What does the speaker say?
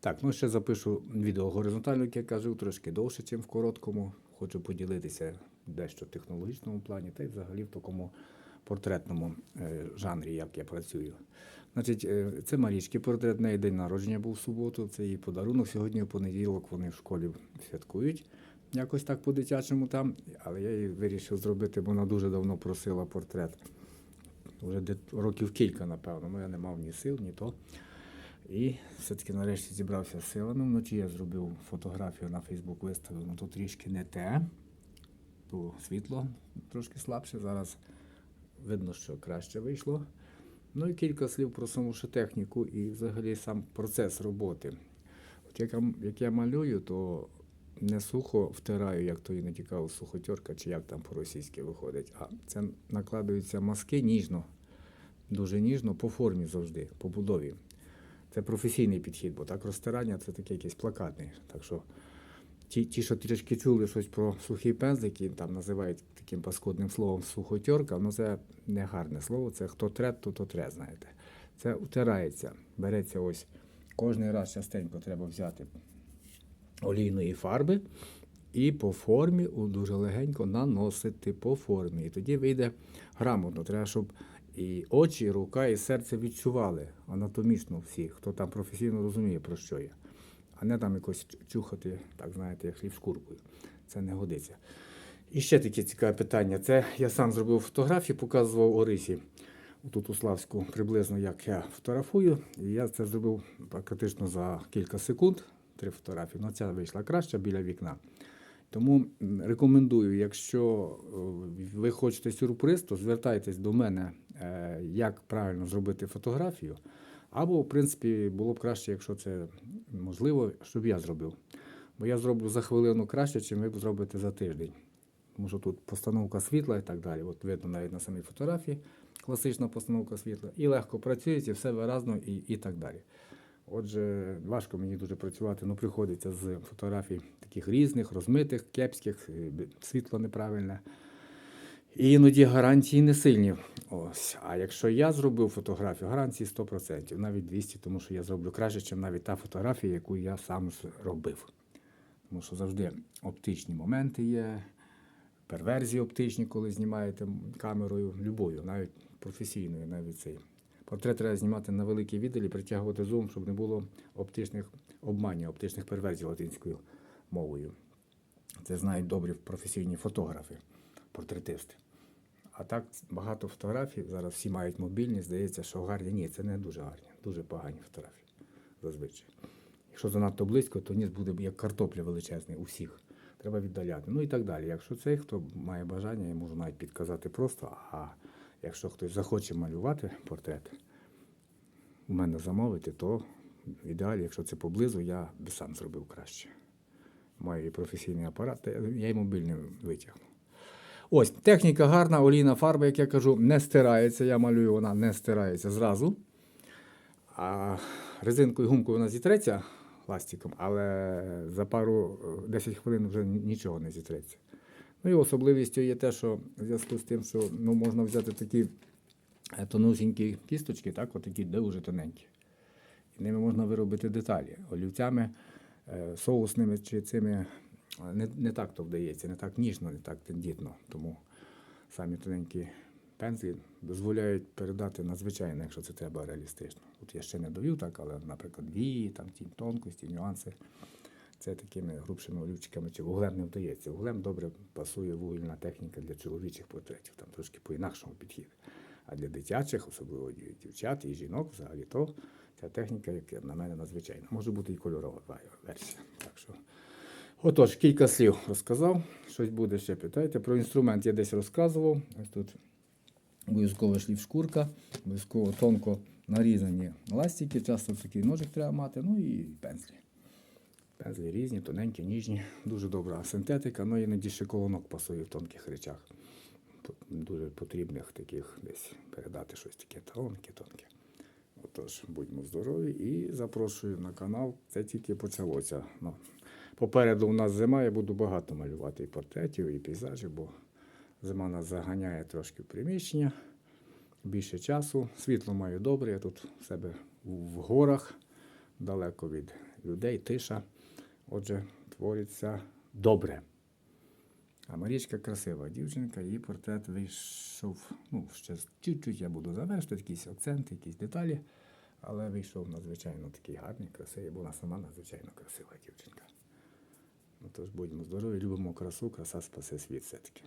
Так, ну ще запишу відео горизонтально, як я кажу, трошки довше, ніж в короткому. Хочу поділитися дещо в технологічному плані, та й взагалі в такому портретному е, жанрі, як я працюю. Значить, е, це Марічки портрет, неї день народження був в суботу, це її подарунок. Сьогодні, у понеділок, вони в школі святкують. Якось так по-дитячому там, але я її вирішив зробити, бо вона дуже давно просила портрет. Вже років кілька, напевно. Ну я не мав ні сил, ні то. І все-таки нарешті зібрався з силами. Вночі я зробив фотографію на Фейсбук, виставив, ну то трішки не те. Було світло трошки слабше. Зараз видно, що краще вийшло. Ну і кілька слів про саму ще техніку і взагалі сам процес роботи. От як, як я малюю, то не сухо втираю, як то іноді кажуть, сухотерка, чи як там по-російськи виходить, а це накладаються маски ніжно, дуже ніжно, по формі завжди, по будові. Це професійний підхід, бо так розтирання це таке якесь плакатне. Так що ті, ті, що трішки чули щось про сухий пензлик, і там називають таким паскудним словом сухотерка, ну це не гарне слово, це хто тре, то то тре, знаєте. Це утирається, береться ось. Кожний раз частенько треба взяти олійної фарби і по формі дуже легенько наносити по формі. І тоді вийде грамотно. Треба, щоб і очі, і рука, і серце відчували анатомічно всі, хто там професійно розуміє, про що я. А не там якось чухати, так знаєте, як хліб шкуркою. Це не годиться. І ще таке цікаве питання. Це я сам зробив фотографії, показував Орисі. Тут у Славську приблизно як я фотографую. І я це зробив практично за кілька секунд. Три фотографії. Ну, ця вийшла краще біля вікна. Тому рекомендую, якщо е, ви хочете сюрприз, то звертайтесь до мене, як правильно зробити фотографію. Або, в принципі, було б краще, якщо це можливо, щоб я зробив. Бо я зроблю за хвилину краще, ніж ви зробите за тиждень. Тому що тут постановка світла і так далі. От видно навіть на самій фотографії класична постановка світла. І легко працюється, все виразно і, і так далі. Отже, важко мені дуже працювати, ну приходиться з фотографій таких різних, розмитих, кепських, е, світло неправильне. І іноді гарантії не сильні. Ось. А якщо я зробив фотографію, гарантії 100%, навіть 200%, тому що я зроблю краще, ніж навіть та фотографія, яку я сам робив. Тому що завжди оптичні моменти є, перверзії оптичні, коли знімаєте камерою любою, навіть професійною, навіть цей. Портрет треба знімати на великій віддалі, притягувати зум, щоб не було оптичних обманів, оптичних перверзій латинською мовою. Це знають добрі професійні фотографи, портретисти. А так багато фотографій, зараз всі мають мобільні, здається, що гарні. Ні, це не дуже гарні, дуже погані фотографії зазвичай. Якщо занадто близько, то ніс буде як картопля величезний у всіх. Треба віддаляти. Ну і так далі. Якщо цей, хто має бажання, я можу навіть підказати просто. А якщо хтось захоче малювати портрет, у мене замовити, то в ідеалі, якщо це поблизу, я би сам зробив краще. Маю і професійний апарат, я й мобільний витягну. Ось, техніка гарна, олійна фарба, як я кажу, не стирається. Я малюю, вона не стирається зразу. А резинкою гумкою вона зітреться пластиком, але за пару е, 10 хвилин вже нічого не зітреться. Ну і особливістю є те, що в зв'язку з тим, що ну, можна взяти такі е, тонусінькі кісточки, так, отакі дуже тоненькі. І ними можна виробити деталі. Олівцями, е, соусними чи цими не, не так то вдається, не так ніжно, не так тендітно. Тому самі тоненькі пензлі дозволяють передати надзвичайно, якщо це треба реалістично. От я ще не довів так, але, наприклад, вії, там ті тонкості, нюанси. Це такими грубшими олівчиками чи вуглем не вдається. Вуглем добре пасує вугільна техніка для чоловічих портретів, там трошки по-інакшому підхід. А для дитячих, особливо дівчат і жінок, взагалі то ця техніка, як на мене, надзвичайна. Може бути і кольорова версія. Так що. Отож, кілька слів розказав. Щось буде ще питайте. Про інструмент я десь розказував. Ось тут обов'язково шлів шкурка, обов'язково тонко нарізані ластики, часто такий ножик треба мати, ну і пензлі. Пензлі різні, тоненькі, ніжні, дуже добра синтетика, ну іноді ще колонок пасує в тонких речах. Дуже потрібних таких десь передати щось таке тонке, тонке. Отож, будьмо здорові і запрошую на канал. Це тільки почалося. Ну, попереду у нас зима, я буду багато малювати і портретів, і пейзажів, бо зима нас заганяє трошки в приміщення. Більше часу. Світло маю добре, я тут в себе в горах, далеко від людей, тиша. Отже, твориться добре. А Марічка красива дівчинка, її портрет вийшов. Ну, ще чуть-чуть я буду завершити, якісь акценти, якісь деталі. Але вийшов надзвичайно такий гарний, красивий, вона сама надзвичайно красива дівчинка. Ну, тож будьмо здорові, любимо красу, краса спасе світ все-таки.